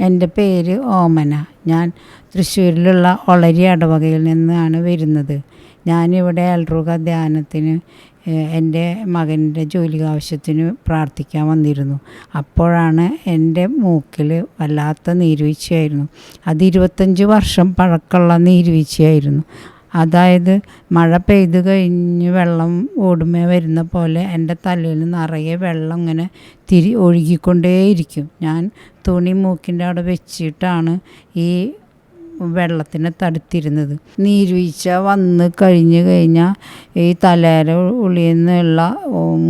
എന്റെ പേര് ഓമന. ഞാൻ തൃശ്ശൂരിലുള്ള ഒളരി അടവകയിൽ നിന്നാണ് വരുന്നത്. ഞാനിവിടെ എൽറുക ധ്യാനത്തിന് എന്റെ മകന്റെ ജോലി ആവശ്യത്തിന് പ്രാർത്ഥിക്കാൻ വന്നിരുന്നു. അപ്പോഴാണ് എന്റെ മൂക്കിൽ വല്ലാത്ത നീരുവീഴ്ചയായിരുന്നു അത് ഇരുപത്തഞ്ച് വർഷം പഴക്കമുള്ള നീർവീഴ്ചയായിരുന്നു. അതായത് മഴ പെയ്ത് കഴിഞ്ഞ് വെള്ളം ഓടുമേ വരുന്ന പോലെ എന്റെ തലയിൽ നിറയെ വെള്ളം ഇങ്ങനെ തിരി ഒഴുകിക്കൊണ്ടേയിരിക്കും. ഞാൻ തുണി മൂക്കിന്റെ അവിടെ വെച്ചിട്ടാണ് ഈ വെള്ളത്തിനെ തടുത്തിരുന്നത്. നീരുവീഴ്ച വന്ന് കഴിഞ്ഞ് കഴിഞ്ഞാൽ ഈ തലേര ഉള്ളിൽ നിന്നുള്ള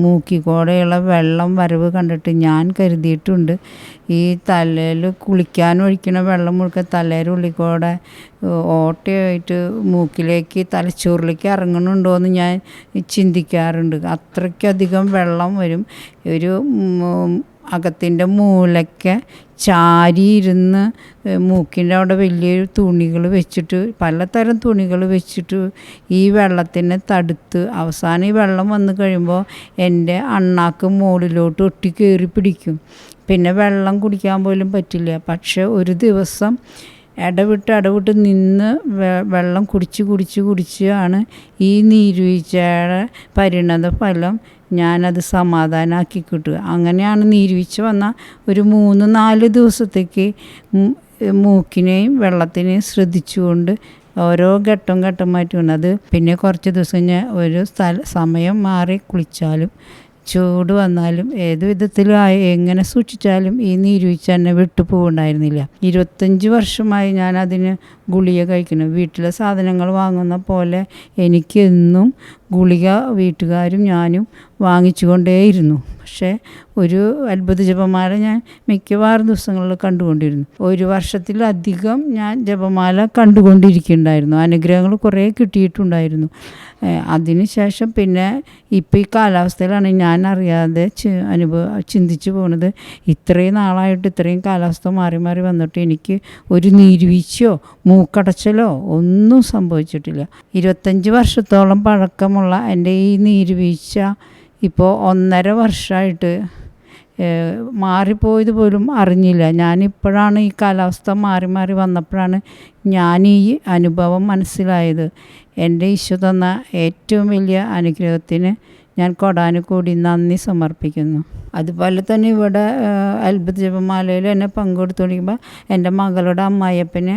മൂക്കിക്കോടെയുള്ള വെള്ളം വരവ് കണ്ടിട്ട് ഞാൻ കരുതിയിട്ടുണ്ട്. ഈ തലയിൽ കുളിക്കാൻ ഒഴിക്കുന്ന വെള്ളം മുഴുക്ക തലേര ഉള്ളിക്കൂടെ ഓട്ടയായിട്ട് മൂക്കിലേക്ക് തലച്ചോറിലേക്ക് ഇറങ്ങണുണ്ടോ എന്ന് ഞാൻ ചിന്തിക്കാറുണ്ട്. അത്രയ്ക്കധികം വെള്ളം വരും. ഒരു അകത്തിന്റെ മൂലയ്ക്ക് ചാരിയിരുന്ന് മൂക്കിന്റെ അവിടെ വലിയൊരു തുണികൾ വെച്ചിട്ട് പലതരം തുണികൾ വെച്ചിട്ട് ഈ വെള്ളത്തിനെ തടുത്ത് അവസാനം ഈ വെള്ളം വന്നു കഴിയുമ്പോൾ എന്റെ അണ്ണാക്ക് മുകളിലോട്ട് ഒട്ടി കയറി പിടിക്കും. പിന്നെ വെള്ളം കുടിക്കാൻ പോലും പറ്റില്ല. പക്ഷെ ഒരു ദിവസം ഇടവിട്ട് ഇടവിട്ട് നിന്ന് വെള്ളം കുടിച്ച് കുടിച്ച് കുടിച്ച് ആണ് ഈ നീരുവീഴ്ചയുടെ പരിണത ഫലം ഞാനത് സമാധാനമാക്കി കിട്ടുക. അങ്ങനെയാണ് നീരുവീഴ്ച വന്ന ഒരു മൂന്ന് നാല് ദിവസത്തേക്ക് മൂക്കിനെയും വെള്ളത്തിനെയും ശ്രദ്ധിച്ചുകൊണ്ട് ഓരോ ഘട്ടം ഘട്ടമായിട്ട് അത് പിന്നെ കുറച്ച് ദിവസം ഞാൻ ഒരു സ്ഥല സമയം മാറി കുളിച്ചാലും ചൂട് വന്നാലും ഏത് വിധത്തിലും എങ്ങനെ സൂക്ഷിച്ചാലും ഈ നീരുവീച്ച എന്നെ വിട്ടു പോകുണ്ടായിരുന്നില്ല ഇരുപത്തഞ്ച് വർഷമായി ഞാൻ അതിന് ഗുളിക കഴിക്കുന്നു. വീട്ടിലെ സാധനങ്ങൾ വാങ്ങുന്ന പോലെ എനിക്ക് എന്നും ഗുളിക വീട്ടുകാരും ഞാനും വാങ്ങിച്ചു കൊണ്ടേയിരുന്നു പക്ഷേ ഒരു അത്ഭുത ജപമാല ഞാൻ മിക്കവാറും ദിവസങ്ങളിൽ കണ്ടുകൊണ്ടിരുന്നു. ഒരു വർഷത്തിലധികം ഞാൻ ജപമാല കണ്ടുകൊണ്ടിരിക്കുന്നുണ്ടായിരുന്നു. അനുഗ്രഹങ്ങൾ കുറേ കിട്ടിയിട്ടുണ്ടായിരുന്നു. അതിനുശേഷം അതിന് ശേഷം പിന്നെ ഇപ്പോൾ ഈ കാലാവസ്ഥയിലാണ് ഞാൻ അറിയാതെ അനുഭവ ചിന്തിച്ചു പോകുന്നത് ഇത്രയും നാളായിട്ട് ഇത്രയും കാലാവസ്ഥ മാറി മാറി വന്നിട്ട് എനിക്ക് ഒരു നീരുവീഴ്ചയോ മൂക്കടച്ചലോ ഒന്നും സംഭവിച്ചിട്ടില്ല. ഇരുപത്തഞ്ച് വർഷത്തോളം പഴക്കമുള്ള എന്റെ ഈ നീർവീഴ്ച ഇപ്പോൾ ഒന്നര വർഷമായിട്ട് മാറിപ്പോയത് പോലും അറിഞ്ഞില്ല. ഞാനിപ്പോഴാണ് ഈ കാലാവസ്ഥ മാറി മാറി വന്നപ്പോഴാണ് ഞാൻ ഈ അനുഭവം മനസ്സിലായത്. എന്റെ ഈശോ തന്ന ഏറ്റവും വലിയ അനുഗ്രഹത്തിന് ഞാൻ കൊടാനുകൂടി നന്ദി സമർപ്പിക്കുന്നു. അതുപോലെ തന്നെ ഇവിടെ അത്ഭുത ജപമാലയിൽ എന്നെ പങ്കെടുത്തുകൊണ്ടിരിക്കുമ്പോൾ എന്റെ മകളുടെ അമ്മായിയപ്പനെ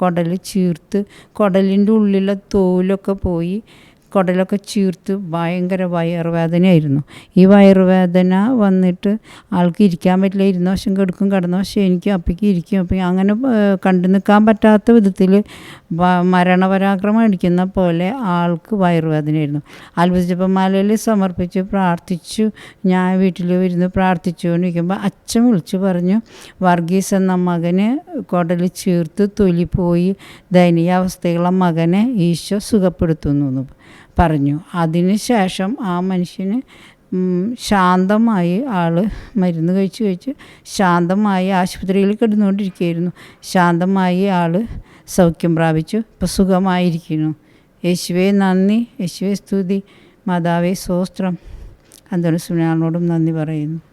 കുടൽ ചീർത്ത് കുടലിന്റെ ഉള്ളിലെ തോലൊക്കെ പോയി കുടലൊക്കെ ചീർത്ത് ഭയങ്കര വയറുവേദനയായിരുന്നു. ഈ വയറുവേദന വന്നിട്ട് ആൾക്ക് ഇരിക്കാൻ പറ്റില്ല. ഇരുന്ന വശം കെടുക്കും കിടന്ന വശം എനിക്ക് അപ്പയ്ക്ക് ഇരിക്കും. അപ്പം അങ്ങനെ കണ്ടു നിൽക്കാൻ പറ്റാത്ത വിധത്തിൽ മരണപരാക്രമം അടിക്കുന്ന പോലെ ആൾക്ക് വയറുവേദനയായിരുന്നു. അത്ഭുതജപമാലയിൽ സമർപ്പിച്ച് പ്രാർത്ഥിച്ചു. ഞാൻ വീട്ടിൽ ഇരുന്ന് പ്രാർത്ഥിച്ചുകൊണ്ടിരിക്കുമ്പോൾ അച്ഛൻ വിളിച്ചു പറഞ്ഞു വർഗീസ് എന്ന മകന് കുടൽ ചീർത്ത് തൊലി പോയി ദയനീയാവസ്ഥയുള്ള മകനെ ഈശോ സുഖപ്പെടുത്തുന്നു പറഞ്ഞു. അതിന് ശേഷം ആ മനുഷ്യന് ശാന്തമായി ആൾ മരുന്ന് കഴിച്ച് കഴിച്ച് ശാന്തമായി ആശുപത്രിയിൽ കിടന്നുകൊണ്ടിരിക്കുകയായിരുന്നു. ശാന്തമായി ആൾ സൗഖ്യം പ്രാപിച്ചു. ഇപ്പം സുഖമായിരിക്കുന്നു. യേശുവേ നന്ദി. യേശുവേ സ്തുതി. മാതാവേ സ്വസ്ത്രം അന്തോണി സുനാളിനോടും നന്ദി പറയുന്നു.